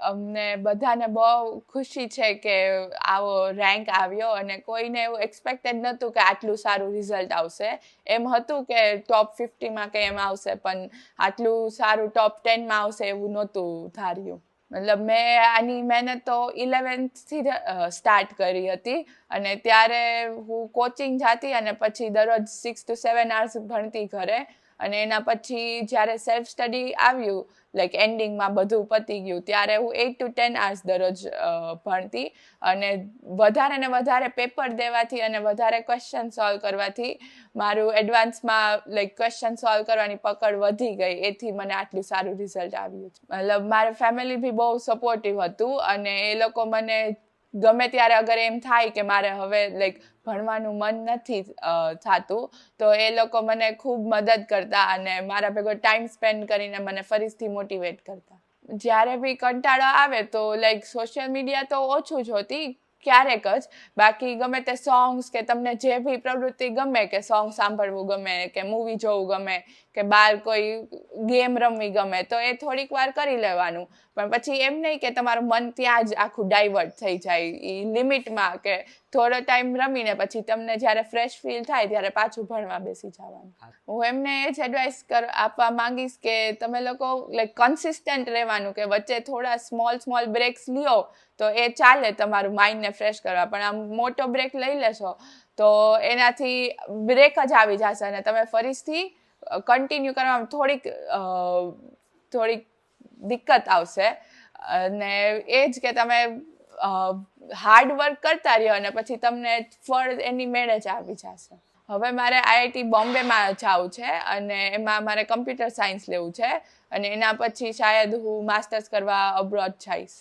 અમને બધાને બહુ ખુશી છે કે આવો રેન્ક આવ્યો અને કોઈને એવું એક્સપેક્ટેડ નહોતું કે આટલું સારું રિઝલ્ટ આવશે. એમ હતું કે ટોપ ફિફ્ટીમાં કે એમ આવશે, પણ આટલું સારું ટોપ ટેનમાં આવશે એવું નહોતું ધાર્યું. મતલબ મેં આની મહેનત તો ઇલેવન્થથી સ્ટાર્ટ કરી હતી અને ત્યારે હું કોચિંગ જાતી અને પછી દરરોજ સિક્સ ટુ સેવન આવર્સ ભણતી ઘરે. અને એના પછી જ્યારે સેલ્ફ સ્ટડી આવ્યું લાઈક એન્ડિંગમાં બધું પતી ગયું, ત્યારે હું એટ ટુ ટેન આવર્સ દરરોજ ભણતી અને વધારે ને વધારે પેપર દેવાથી અને વધારે ક્વેશ્ચન સોલ્વ કરવાથી મારું એડવાન્સમાં લાઈક ક્વેશ્ચન સોલ્વ કરવાની પકડ વધી ગઈ. એથી મને આટલું સારું રિઝલ્ટ આવ્યું. મતલબ મારે ફેમિલી બી બહુ સપોર્ટિવ હતું અને એ લોકો મને ગમે ત્યારે અગર એમ થાય કે મારે હવે લાઈક ભણવાનું મન નથી થતું, તો એ લોકો મને ખૂબ મદદ કરતા અને મારા ભેગો ટાઈમ સ્પેન્ડ કરીને મને ફરીથી મોટિવેટ કરતા. જ્યારે બી કંટાળો આવે તો લાઈક સોશિયલ મીડિયા તો ઓછું જ હોતી ક્યારેક જ બાકી ગમે તે સોંગ્સ કે તમને જે બી પ્રવૃત્તિ ગમે કે સોંગ સાંભળવું ગમે કે મૂવી જોવું ગમે કે બહાર કોઈ ગેમ રમવી ગમે તો એ થોડીક વાર કરી લેવાનું. પણ પછી એમ નહીં કે તમારું મન ત્યાં જ આખું ડાયવર્ટ થઈ જાય. એ લિમિટમાં કે થોડો ટાઈમ રમીને પછી તમને જ્યારે ફ્રેશ ફીલ થાય ત્યારે પાછું ભણવા બેસી જવાનું. હું એમને એ જ એડવાઇસ કર, આપવા માંગીશ કે તમે લોકો લાઈક કન્સિસ્ટન્ટ રહેવાનું કે વચ્ચે થોડા સ્મોલ સ્મોલ બ્રેક્સ લ્યો તો એ ચાલે તમારું માઇન્ડને ફ્રેશ કરવા, પણ આમ મોટો બ્રેક લઈ લેશો, તો એનાથી બ્રેક જ આવી જશે અને તમે ફરીથી કન્ટિન્યુ કરવામાં થોડીક થોડીક દિક્કત આવશે. અને એ જ કે તમે હાર્ડ વર્ક કરતા રહ્યો અને પછી તમને ફળ એની મેળે જ આવી જશે. હવે મારે આઈઆઈટી બોમ્બેમાં જવું છે અને એમાં મારે કમ્પ્યુટર સાયન્સ લેવું છે અને એના પછી શાયદ હું માસ્ટર્સ કરવા અબ્રોડ જઈશ.